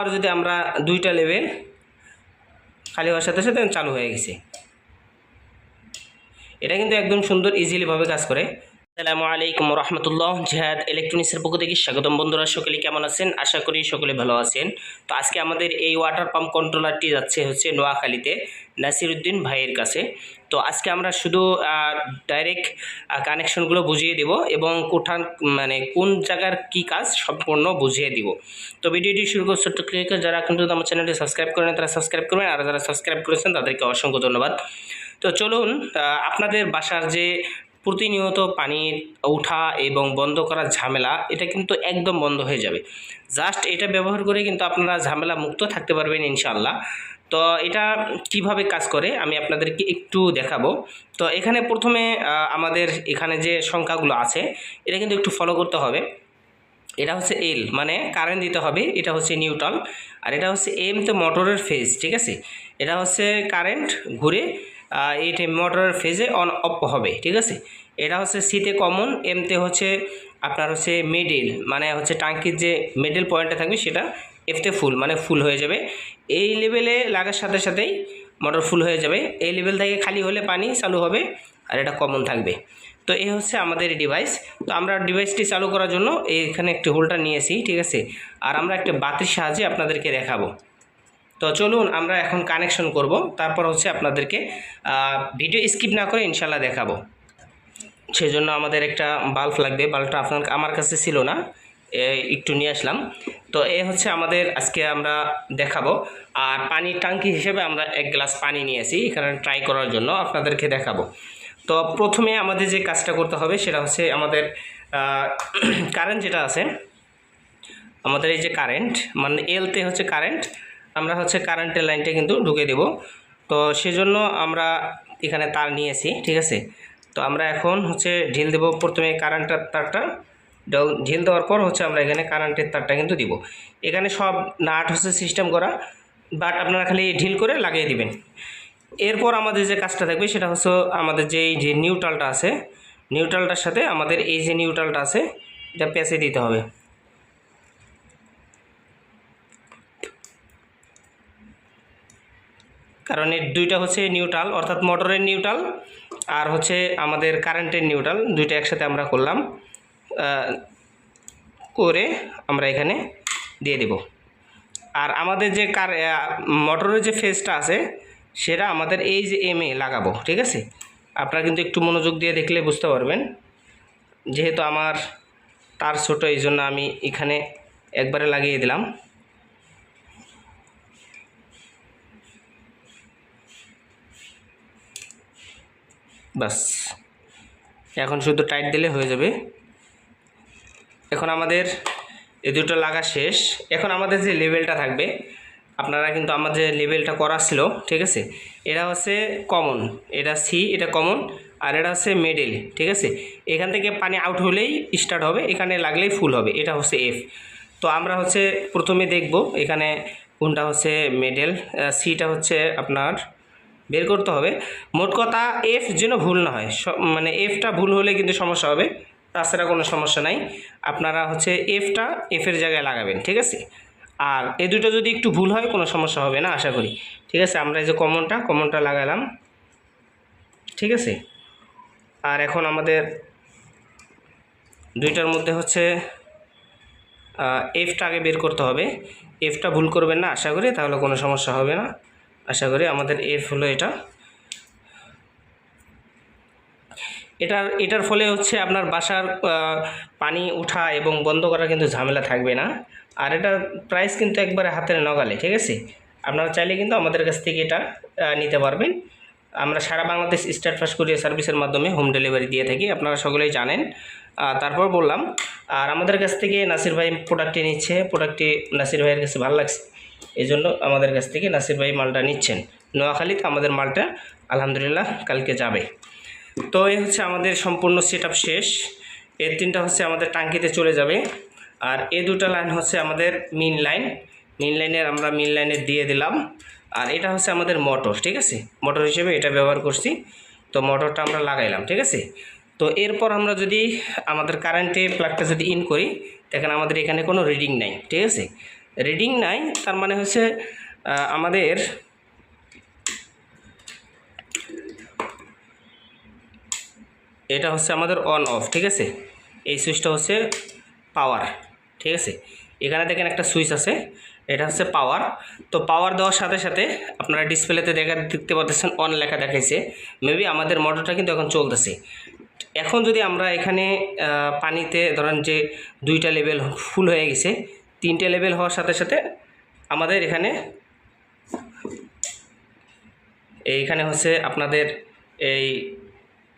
আর যদি আমরা দুইটা লেভেল খালি হওয়ার সাথে সাথে চালু হয়ে গেছে। এটা কিন্তু একদম সুন্দর ইজিলিভাবে কাজ করে। আসসালামু আলাইকুম রহমতুল্লাহ জেহাদ ইলেকট্রনিক্সের পক্ষ থেকে স্বাগতম বন্ধুরা, সকলে কেমন আছেন? আশা করি সকলে ভালো আছেন। তো আজকে আমাদের এই ওয়াটার পাম্প কন্ট্রোলারটি যাচ্ছে হচ্ছে নোয়াখালীতে। নাসিরুদ্দিন ভাইয়ের কাছে। তো আজকে আমরা শুধু ডাইরেক্ট কানেকশনগুলো বুঝিয়ে দেব এবং কোঠান মানে কোন জায়গার কি কাজ সম্পূর্ণ বুঝিয়ে দিব। তো ভিডিওটি শুরু করছে ছোট্ট যারা কিন্তু আমার চ্যানেলটি সাবস্ক্রাইব করেন, তারা সাবস্ক্রাইব করবেন। আর যারা সাবস্ক্রাইব করেছেন, তাদেরকে অসংখ্য ধন্যবাদ। তো চলুন আপনাদের বাসার যে প্রতিনিয়ত পানি ওঠা এবং বন্ধ করার ঝামেলা, এটা কিন্তু একদম বন্ধ হয়ে যাবে। জাস্ট এটা ব্যবহার করে কিন্তু আপনারা ঝামেলা মুক্ত থাকতে পারবেন ইনশাল্লাহ তো এটা কীভাবে কাজ করে আমি আপনাদেরকে একটু দেখাবো। তো এখানে প্রথমে আমাদের এখানে যে সংখ্যাগুলো আছে, এটা কিন্তু একটু ফলো করতে হবে। এটা হচ্ছে এল মানে কারেন্ট দিতে হবে, এটা হচ্ছে নিউটন আর এটা হচ্ছে এম তো মোটরের ফেজ ঠিক আছে? এটা হচ্ছে কারেন্ট ঘুরে এইটা মোটরের ফেজে অন অফ হবে, ঠিক আছে? এটা হচ্ছে সিতে কমন এমতে হচ্ছে আপনার হচ্ছে মিডিল মানে হচ্ছে টাঙ্কির যে মিডল পয়েন্টটা থাকবে সেটা এফতে ফুল মানে ফুল হয়ে যাবে। এই লেভেলে লাগার সাথে সাথেই মোটর ফুল হয়ে যাবে। এই লেভেল থেকে খালি হলে পানি চালু হবে আর এটা কমন থাকবে। তো এই হচ্ছে আমাদের ডিভাইস তো আমরা ডিভাইসটি চালু করার জন্য এখানে একটি হোল্ডার নিয়েছি, ঠিক আছে? আর আমরা একটা বাতির সাহায্যে আপনাদেরকে দেখাবো। তো চলুন আমরা এখন কানেকশন করব। তারপর হচ্ছে আপনাদেরকে ভিডিও স্কিপ না করে ইনশাল্লাহ দেখাবো। সেজন্য আমাদের একটা বাল্ব লাগবে। বাল্বটা আপনার, আমার কাছে ছিল না। একটু নিয়ে আসলাম। তো এ হচ্ছে আমাদের আজকে আমরা দেখাবো। আর পানির টাঙ্কি হিসেবে আমরা এক গ্লাস পানি নিয়েছি এখানে ট্রাই করার জন্য আপনাদেরকে দেখাবো। তো প্রথমে আমাদের যে কাজটা করতে হবে সেটা হচ্ছে আমাদের কারেন্ট যেটা আছে, আমাদের এই যে কারেন্ট মানে এলতে হচ্ছে কারেন্ট আমরা হচ্ছে কারেন্টের লাইনটা কিন্তু ঢুকে দেব। তো সেজন্য আমরা এখানে তার নিয়েছি ঠিক আছে? তো আমরা এখন হচ্ছে ঢিল দেব প্রথমে কারেন্টের তারটা। ঢিল দেওয়ার পর হচ্ছে আমরা এখানে কারেন্টের তারটা কিন্তু দিব। এখানে সব নাট হচ্ছে সিস্টেম করা বাট আপনারা খালি ঢিল করে লাগিয়ে দিবেন। এরপর আমাদের যে কাজটা থাকবে সেটা হচ্ছে আমাদের যে এই যে নিউট্রালটা আছে নিউট্রালটার সাথে আমাদের এই যে নিউট্রালটা আছে, এটা পেঁচে দিতে হবে। কারণ এর দুইটা হচ্ছে নিউট্রাল অর্থাৎ মোটরের নিউট্রাল আর হচ্ছে আমাদের কারেন্টের নিউট্রাল দুইটা একসাথে আমরা করলাম। করে আমরা এখানে দিয়ে দেব। আর আমাদের যে কার মোটরের যে ফেজটা আছে, সেটা আমাদের এই যে এম এ লাগাবো, ঠিক আছে? আপনারা কিন্তু একটু মনোযোগ দিয়ে দেখলে বুঝতে পারবেন। যেহেতু আমার, তার ছোটো এই জন্য আমি এখানে একবারে লাগিয়ে দিলাম। বাস এখন শুধু টাইট দিলে হয়ে যাবে। এখন আমাদের এই দুটো লাগা শেষ। এখন আমাদের যে লেভেলটা থাকবে, আপনারা কিন্তু আমাদের লেভেলটা করা ছিল, ঠিক আছে? এটা হচ্ছে কমন এটা সি এটা কমন আর এটা হচ্ছে মেডেল ঠিক আছে? এখান থেকে পানি আউট হলেই স্টার্ট হবে, এখানে লাগলেই ফুল হবে, এটা হচ্ছে এফ তো আমরা হচ্ছে প্রথমে দেখব, এখানে কোনটা হচ্ছে মেডেল সিটা হচ্ছে আপনার, বের করতে হবে। মোট কথা এফ যেন ভুল না হয় মানে এফটা ভুল হলে কিন্তু সমস্যা হবে। তাছাড়া কোনো সমস্যা নাই। আপনারা হচ্ছে এফটা এফের জায়গায় লাগাবেন, ঠিক আছে? আর এই দুটো যদি একটু ভুল হয়, কোনো সমস্যা হবে না, আশা করি। ঠিক আছে? আমরা এই যে কমনটা কমনটা লাগালাম। ঠিক আছে? আর এখন আমাদের দুইটার মধ্যে হচ্ছে এফটা আগে বের করতে হবে। এফটা ভুল করবেন না, আশা করি। তাহলে কোনো সমস্যা হবে না। আশা করি আমাদের এফ হলো এটা। এটার এটার ফলে হচ্ছে আপনার বাসার পানি ওঠা এবং বন্ধ করা কিন্তু ঝামেলা থাকবে না। আর এটার প্রাইস কিন্তু একবারে হাতের নগালে, ঠিক আছে? আপনারা চাইলে কিন্তু আমাদের কাছ থেকে এটা নিতে পারবেন। আমরা সারা বাংলাদেশ স্টার ফাস্ট কুরিয়ার সার্ভিসের মাধ্যমে হোম ডেলিভারি দিয়ে থাকি, আপনারা সকলেই জানেন। তারপর বললাম, আর আমাদের কাছ থেকে নাসির ভাই প্রোডাক্টটি নিচ্ছে। প্রোডাক্টটি নাসির ভাইয়ের কাছে ভালো লাগছে। এই জন্য আমাদের কাছ থেকে নাসির ভাই মালটা নিচ্ছেন। নোয়াখালীতে আমাদের মালটা আলহামদুলিল্লাহ কালকে যাবে। তো এই হচ্ছে আমাদের সম্পূর্ণ সেট শেষ। এর তিনটা হচ্ছে আমাদের টাঙ্কিতে চলে যাবে। আর এ দুটো লাইন হচ্ছে আমাদের মিন লাইন মিন লাইনের আমরা মিন লাইনের দিয়ে দিলাম। আর এটা হচ্ছে আমাদের মোটর ঠিক আছে? মোটর হিসেবে এটা ব্যবহার করছি। তো মোটরটা আমরা লাগাইলাম, ঠিক আছে? তো এরপর আমরা যদি আমাদের কারেন্টে প্লাগটা যদি ইন করি, দেখেন আমাদের এখানে কোনো রিডিং নাই, ঠিক আছে? রিডিং নাই, তার মানে হচ্ছে আমাদের এটা হচ্ছে আমাদের অন অফ ঠিক আছে? এই সুইচটা হচ্ছে পাওয়ার ঠিক আছে? এখানে দেখেন একটা সুইচ আছে, এটা হচ্ছে পাওয়ার তো পাওয়ার দেওয়ার সাথে সাথে আপনারা ডিসপ্লেতে দেখা, দেখতে পাচ্ছেন অন লেখা দেখাইছে। মেবি আমাদের মোটরটা কিন্তু এখন চলতেছে। এখন যদি আমরা এখানে পানিতে ধরেন যে দুইটা লেভেল ফুল হয়ে গেছে, তিনটে লেভেল হওয়ার সাথে সাথে আমাদের এখানে এইখানে হচ্ছে আপনাদের এই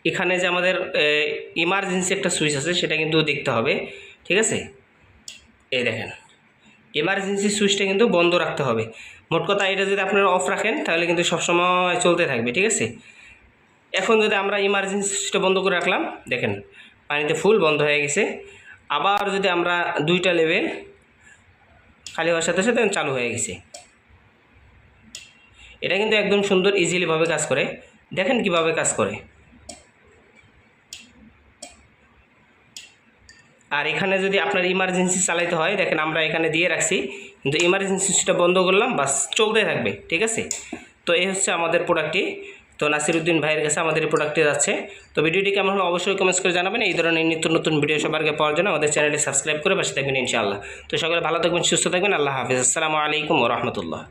এখানে যে আমাদের ইমার্জেন্সি একটা সুইচ আছে, সেটা কিন্তু দেখতে হবে, ঠিক আছে? এই দেখেন এমার্জেন্সি সুইচটা কিন্তু বন্ধ রাখতে হবে। মোট কথা এটা যদি আপনারা অফ রাখেন, তাহলে কিন্তু সবসময় চলতে থাকবে, ঠিক আছে? এখন যদি আমরা ইমার্জেন্সি সুইচটা বন্ধ করে রাখলাম, দেখেন, পানিতে ফুল বন্ধ হয়ে গেছে। আবার যদি আমরা দুইটা লেভেল খালি হওয়ার সাথে সাথে চালু হয়ে গেছে। এটা কিন্তু একদম সুন্দর ইজিলিভাবে কাজ করে। দেখেন কীভাবে কাজ করে। আর এখানে যদি আপনার ইমার্জেন্সি চালাইতে হয়, দেখেন আমরা এখানে দিয়ে রাখছি, কিন্তু ইমার্জেন্সি সুইচটা বন্ধ করলাম, বাস চলতে থাকবে, ঠিক আছে? তো এই হচ্ছে আমাদের প্রোডাক্টটি তো নাসিরুদ্দিন ভাইয়ের কাছে আমাদের এই প্রোডাক্টটি যাচ্ছে। তো ভিডিওটি কেমন হলো অবশ্যই কমেন্টস করে জানাবেন। এই ধরনের নিত্য নতুন ভিডিও সবার আগে পাওয়ার জন্য আমাদের চ্যানেলটি সাবস্ক্রাইব করে পাশে থাকবেন ইনশাআল্লাহ। তো সকলে ভালো থাকবেন, সুস্থ থাকবেন, আল্লাহ হাফিজ। আসসালামু আলাইকুম রহমতুল্লাহ।